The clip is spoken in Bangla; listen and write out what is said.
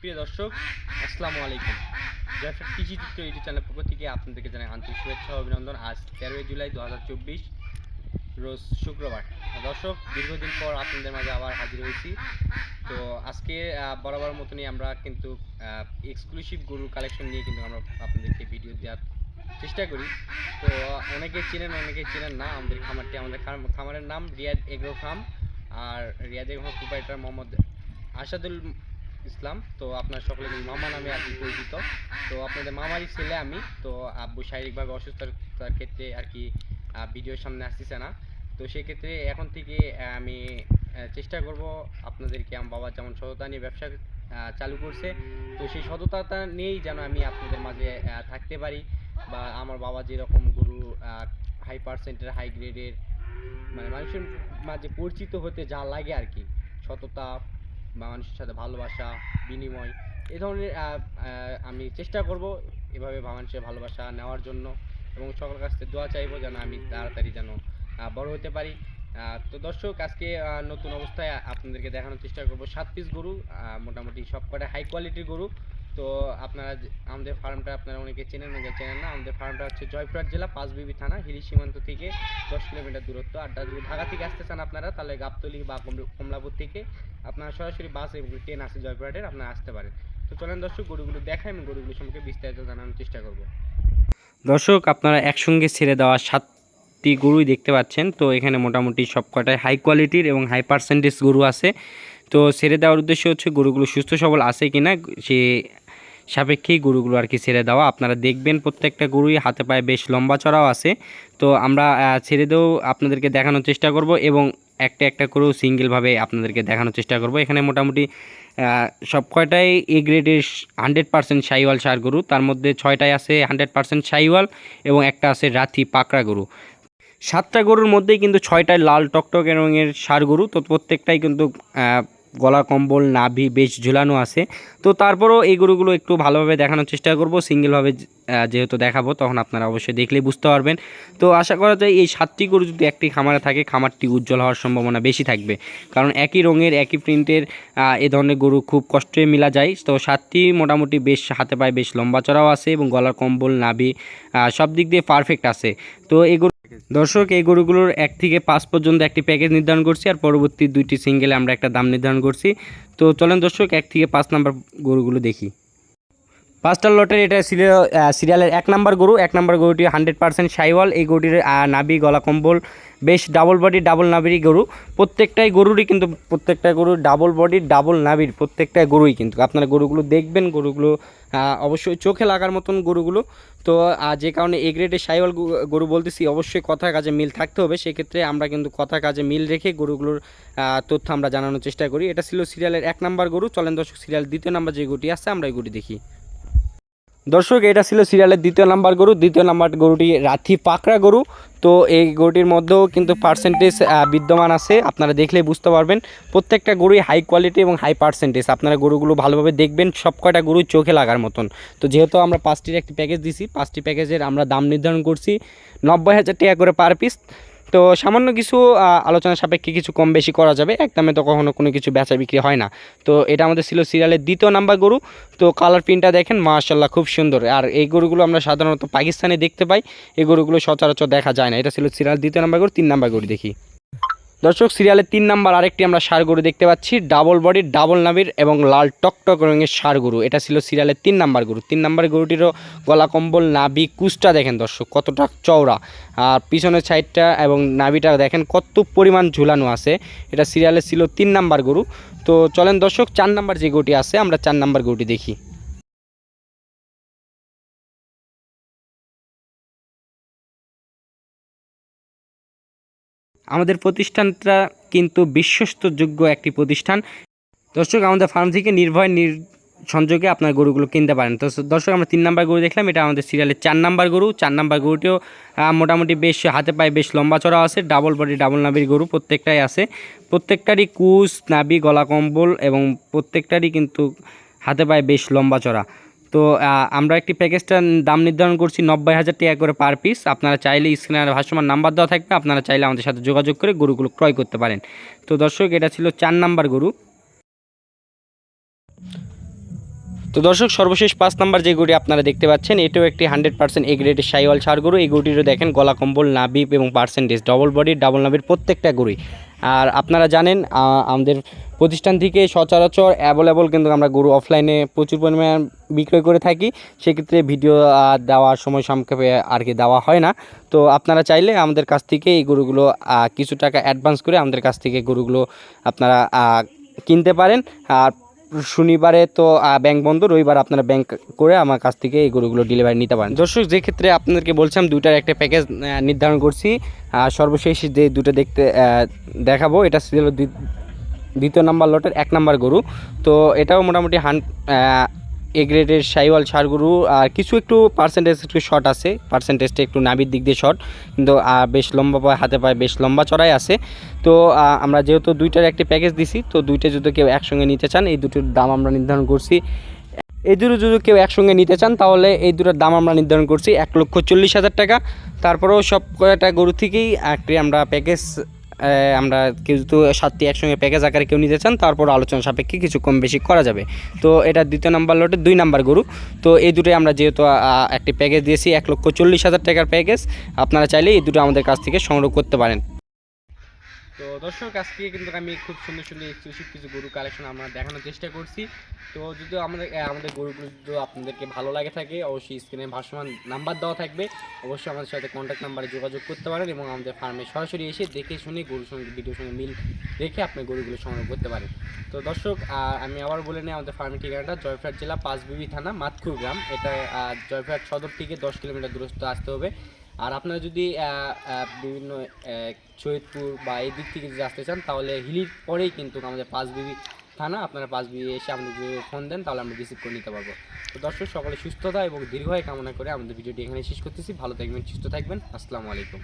প্রিয় দর্শক, আসসালামু আলাইকুম। জয়ফ্রাট কৃষি চিত্র ইউটিউব চ্যানেল পক্ষ থেকে আপনাদেরকে জানাই আন্তরিক শুভেচ্ছা অভিনন্দন। আজ তেরোই জুলাই দু হাজার চব্বিশ, রোজ শুক্রবার। দর্শক, দীর্ঘদিন পর আপনাদের মাঝে আবার হাজির হয়েছি। তো আজকে বরাবর মতনই আমরা কিন্তু এক্সক্লুসিভ গরুর কালেকশন নিয়ে কিন্তু আমরা আপনাদেরকে ভিডিও দেওয়ার চেষ্টা করি। তো অনেকে চেনেন অনেকে চেনেন না। আমাদের খামারটি আমাদের খামারের নাম রিয়াদ এগ্রো ফার্ম। আর রিয়াদ এগ্রো প্রোপাইটার মোহাম্মদ আসাদুল ইসলাম, তো আপনার সকলে মামা নামে আর কি পরিচিত। তো আপনাদের মামারই ছেলে আমি, তো আব্বু শারীরিকভাবে অসুস্থতার ক্ষেত্রে আর কি ভিডিওর সামনে আসতেছে না। তো সেক্ষেত্রে এখন থেকে আমি চেষ্টা করব আপনাদেরকে, আমার বাবা যেমন সততা নিয়ে ব্যবসা চালু করছে, তো সেই সততাটা নিয়েই যেন আমি আপনাদের মাঝে থাকতে পারি বা আমার বাবা যেরকম গুরু হাই পার্সেন্টের হাই গ্রেডের মানে মানুষের মাঝে পরিচিত হতে যা লাগে আর কি, সততা বা মানুষের সাথে ভালোবাসা, বিনিময়, এ ধরনের আমি চেষ্টা করব এভাবে মানুষের ভালোবাসা নেওয়ার জন্য এবং সকল কাছ থেকে দোয়া চাইব যেন আমি তাড়াতাড়ি যেন বড় হতে পারি। তো দর্শক, আজকে নতুন অবস্থায় আপনাদেরকে দেখানোর চেষ্টা করব সাত পিস গরু মোটামুটি সবকটা হাই কোয়ালিটির গরু। তো আপনারা আমাদের ফার্মটা আপনারা অনেকে চেনেন অনেকে চেনেন না। আমাদের ফার্মটা হচ্ছে জয়পুরহাট জেলা পাঁচবিবি থানা, হিলি সীমান্ত থেকে দশ কিলোমিটার দূরত্ব। আর যদি ঢাকা থেকে আসতে চান আপনারা, তাহলে গাবতলি বা কমলাপুর থেকে আপনারা সরাসরি বাস ট্রেন আছে জয়পুরহাটের, আপনারা আসতে পারেন। তো চলেন দর্শক, গরুগুলো দেখাই আমি গরুগুলো সম্পর্কে বিস্তারিত জানানোর চেষ্টা করব। দর্শক, আপনারা একসঙ্গে ছেড়ে দেওয়া সাতটি গরুই দেখতে পাচ্ছেন। তো এখানে মোটামুটি সব কটাই হাই কোয়ালিটির এবং হাই পার্সেন্টেজ গরু আছে। তো ছেড়ে দেওয়ার উদ্দেশ্য হচ্ছে গরুগুলো সুস্থ সবল আছে কিনা সে সাপেক্ষেই গরুগুলো আর কি ছেড়ে দেওয়া। আপনারা দেখবেন প্রত্যেকটা গরুই হাতে পায়ে বেশ লম্বা চড়াও আছে। তো আমরা ছেড়ে দেও আপনাদেরকে দেখানোর চেষ্টা করব এবং একটা একটা করেও সিঙ্গেলভাবে আপনাদেরকে দেখানোর চেষ্টা করব। এখানে মোটামুটি সব কয়টাই এ গ্রেডের হান্ড্রেড পার্সেন্ট সাইওয়াল সার গরু। তার মধ্যে ছয়টাই আছে হান্ড্রেড পার্সেন্ট সাইওয়াল এবং একটা আছে রাথি পাকড়া গরু। সাতটা গরুর মধ্যেই কিন্তু ছয়টায় লাল টকটক রঙের সার গরু। তো প্রত্যেকটাই কিন্তু গলা, কম্বল, নাভি বেশ ঝুলানো আছে। তো তারপরেও এই গরুগুলো একটু ভালোভাবে দেখানোর চেষ্টা করব। সিঙ্গেলভাবে যেহেতু দেখাবো, তখন আপনারা অবশ্যই দেখলেই বুঝতে পারবেন। তো আশা করা যায় এই সাতটি গরু যদি একটি খামারে থাকে, খামারটি উজ্জ্বল হওয়ার সম্ভাবনা বেশি থাকবে। কারণ একই রঙের, একই প্রিন্টের এ ধরনের গরু খুব কষ্টে মিলা যায়। তো সাতটি মোটামুটি বেশ হাতে পায়ে বেশ লম্বা চড়াও আছে এবং গলার কম্বল, নাভি সব দিক দিয়ে পারফেক্ট আছে। তো এই দর্শক, এই গরুগুলোর এক থেকে পাঁচ পর্যন্ত একটি প্যাকেজ নির্ধারণ করছি আর পরবর্তী দুইটি সিঙ্গেলে আমরা একটা দাম নির্ধারণ করছি। তো চলেন দর্শক, এক থেকে পাঁচ নাম্বার গরুগুলো দেখি। পাঁচটার লটের এটা সিরিয়াল সিরিয়ালের এক নাম্বার গরু। এক নাম্বার গরুটি হান্ড্রেড পার্সেন্ট সাইওয়াল। এই গরুটির নাবি গলা কম্বল বেশ ডাবল বডি ডাবল নাভিরই গরু। প্রত্যেকটাই গরুরই কিন্তু, প্রত্যেকটা গরু ডাবল বডি ডাবল নাভির, প্রত্যেকটাই গরুই কিন্তু। আপনারা গরুগুলো দেখবেন, গরুগুলো অবশ্যই চোখে লাগার মতন গরুগুলো। তো যে কারণে এ গ্রেডের সাইওয়াল গরু বলতেছি, অবশ্যই কথা কাজে মিল থাকতে হবে। সেক্ষেত্রে আমরা কিন্তু কথা কাজে মিল রেখে গরুগুলোর তথ্য আমরা জানানোর চেষ্টা করি। এটা ছিল সিরিয়ালের এক নাম্বার গরু। চলেন দর্শক সিরিয়াল দ্বিতীয় নাম্বার যে গরুটি আছে আমরা এই গরুটি দেখি। দর্শক, এটা ছিল সিরিয়ালের দ্বিতীয় নাম্বার গরু। দ্বিতীয় নাম্বার গরুটি রাথি পাকড়া গরু। তো এই গরুটির মধ্যেও কিন্তু পার্সেন্টেজ বিদ্যমান আছে। আপনারা দেখলে বুঝতে পারবেন, প্রত্যেকটা গরুই হাই কোয়ালিটি এবং হাই পার্সেন্টেজ আপনারা গরুগুলো ভালোভাবে দেখবেন, সব কয়টা গরুই চোখে লাগার মতন। তো যেহেতু আমরা পাঁচটির একটি প্যাকেজ দিছি, পাঁচটি প্যাকেজের আমরা দাম নির্ধারণ করছি নব্বই হাজার টাকা করে পার পিস তো সামান্য কিছু আলোচনা সাপেক্ষে কিছু কম বেশি করা যাবে। একদমে তো কখনও কোনো কিছু বেচা বিক্রি হয় না। তো এটা আমাদের ছিল সিরিয়ালের দ্বিতীয় নাম্বার গরু। তো কালার প্রিন্টটা দেখেন মাশাল্লাহ খুব সুন্দর। আর এই গরুগুলো আমরা সাধারণত পাকিস্তানে দেখতে পাই। এই গরুগুলো সচরাচর দেখা যায় না। এটা ছিল সিরিয়াল দ্বিতীয় নাম্বার গরু, তিন নাম্বার গরু দেখি। দর্শক সিরিয়ালের তিন নাম্বার আরেকটি আমরা সার গরু দেখতে পাচ্ছি। ডাবল বডির ডাবল নাবির এবং লাল টকটক রঙের সার গরু এটা ছিল সিরিয়ালের তিন নাম্বার গরু। তিন নাম্বার গরুটিরও গলা কম্বল, নাভি কুচটা দেখেন দর্শক, কতটা চওড়া। আর পিছনের সাইডটা এবং নাভিটা দেখেন কত পরিমাণ ঝুলানো আছে। এটা সিরিয়ালে ছিল তিন নাম্বার গরু। তো চলেন দর্শক, চার নাম্বার যে গরুটি আছে, আমরা চার নাম্বার গরুটি দেখি। আমাদের প্রতিষ্ঠানটা কিন্তু বিশ্বস্তযোগ্য একটি প্রতিষ্ঠান। দর্শক, আমাদের ফার্ম থেকে নির্ভয় নির সংযোগে আপনার গরুগুলো কিনতে পারেন। তো দর্শক, আমরা তিন নাম্বার গরু দেখলাম, এটা আমাদের সিরিয়ালের চার নাম্বার গরু। চার নাম্বার গরুটিও মোটামুটি বেশ হাতে পায়ে বেশ লম্বা চড়া আছে। ডাবল বডি ডাবল নাবির গরু প্রত্যেকটাই আছে। প্রত্যেকটারই কুচ নাবি গলা কম্বল এবং প্রত্যেকটারই কিন্তু হাতে পায়ে বেশ লম্বা চড়া। তো আমরা একটি প্যাকেজটার দাম নির্ধারণ করছি নব্বই হাজার টাকা করে পার পিস আপনারা চাইলে স্ক্রিনের ভাষ্যমান নাম্বার দেওয়া থাকবে, আপনারা চাইলে আমাদের সাথে যোগাযোগ করে গরুগুলো ক্রয় করতে পারেন। তো দর্শক, এটা ছিল চার নাম্বার গরু। তো দর্শক, সর্বশেষ পাঁচ নাম্বার যে গরুটি আপনারা দেখতে পাচ্ছেন, এটাও একটি হান্ড্রেড পার্সেন্ট এ গ্রেডের সাইওয়াল সার গরু। এই গরুটিরও দেখেন, গলা কম্বল নাবিব এবং পার্সেন্টেজ ডবল বডি ডাবল নাবির প্রত্যেকটা গরুই। আর আপনারা জানেন আমাদের প্রতিষ্ঠান থেকে সচরাচর অ্যাভেলেবল কিন্তু আমরা গরু অফলাইনে প্রচুর পরিমাণ বিক্রয় করে থাকি। সেক্ষেত্রে ভিডিও দেওয়ার সময় সংক্ষেপে আর কি দেওয়া হয় না। তো আপনারা চাইলে আমাদের কাছ থেকে এই গরুগুলো কিছু টাকা অ্যাডভান্স করে আমাদের কাছ থেকে গরুগুলো আপনারা কিনতে পারেন। আর শনিবারে তো ব্যাংক বন্ধ, রবিবার আপনারা ব্যাংক করে আমার কাছ থেকে এই গরুগুলো ডেলিভারি নিতে পারেন। দর্শক, যে ক্ষেত্রে আপনাদেরকে বলছিলাম, দুইটার একটা প্যাকেজ নির্ধারণ করছি। সর্বশেষ যে দুটো দেখতে দেখাবো, এটা ছিল দ্বি- দ্বিতীয় নাম্বার লটের এক নাম্বার গরু। তো এটাও মোটামুটি হান এ গ্রেডের সাইওয়াল সারগুরু, আর কিছু একটু পার্সেন্টেজ একটু শর্ট আছে। পার্সেন্টেজটা একটু নাবির দিক দিয়ে শর্ট কিন্তু বেশ লম্বা পায়, হাতে পায়, বেশ লম্বা চড়াই আছে। তো আমরা যেহেতু দুইটার একটি প্যাকেজ দিছি, তো দুইটা যদি কেউ একসঙ্গে নিতে চান, এই দুটোর দাম আমরা নির্ধারণ করছি। এই দুটো যদি কেউ একসঙ্গে নিতে চান, তাহলে এই দুটোর দাম আমরা নির্ধারণ করছি এক লক্ষ চল্লিশ হাজার টাকা। তারপরেও সব কয়টা গরু থেকেই একটি আমরা প্যাকেজ আমরা কেউ তো সাতটি একসঙ্গে প্যাকেজ আকারে কেউ নিতে চান, তারপর আলোচনা সাপেক্ষে কিছু কম বেশি করা যাবে। তো এটা দ্বিতীয় নাম্বার লটে দুই নাম্বার গরু। তো এই দুটোই আমরা যেহেতু একটি প্যাকেজ দিয়েছি, এক লক্ষ চল্লিশ হাজার টাকার প্যাকেজ আপনারা চাইলে এই দুটো আমাদের কাছ থেকে সংগ্রহ করতে পারেন। তো দর্শক, আজকে কিন্তু আমি খুব সুন্দর সুন্দর এক্সক্লুসিভ কিছু গরু কালেকশন আমরা দেখানোর চেষ্টা করছি। তো যদি আমাদের আমাদের গরুগুলো যদি আপনাদেরকে ভালো লাগে থাকে, অবশ্যই স্ক্রিনে ভাসমান নাম্বার দেওয়া থাকবে। অবশ্যই আমাদের সাথে কন্ট্যাক্ট নাম্বারে যোগাযোগ করতে পারেন এবং আমাদের ফার্মে সরাসরি এসে দেখে শুনে গরুর সঙ্গে ভিডিওর সঙ্গে মিল রেখে আপনি গরুগুলো সংগ্রহ করতে পারেন। তো দর্শক আমি আবার বলে নিই, আমাদের ফার্মের ঠিকানাটা জয়ফ্রাট জেলা পাঁচবিবি থানা, মাতকুর গ্রাম। এটা জয়ফ্রাট সদর থেকে দশ কিলোমিটার দূরত্ব আসতে হবে। আর আপনারা যদি বিভিন্ন সৈয়দপুর বা এই দিক থেকে যদি আসতে চান, তাহলে হিলির পরেই কিন্তু আমাদের পাঁচ বিবি থানা, আপনারা পাঁচ বিবি এসে যদি ফোন দেন, তাহলে আমরা রিসিভ করে নিতে পারব। তো দর্শক, সকলে সুস্থতা এবং দীর্ঘায় কামনা করে আমাদের ভিডিওটি এখানে শেষ করতেছি। ভালো থাকবেন, সুস্থ থাকবেন। আসসালামু আলাইকুম।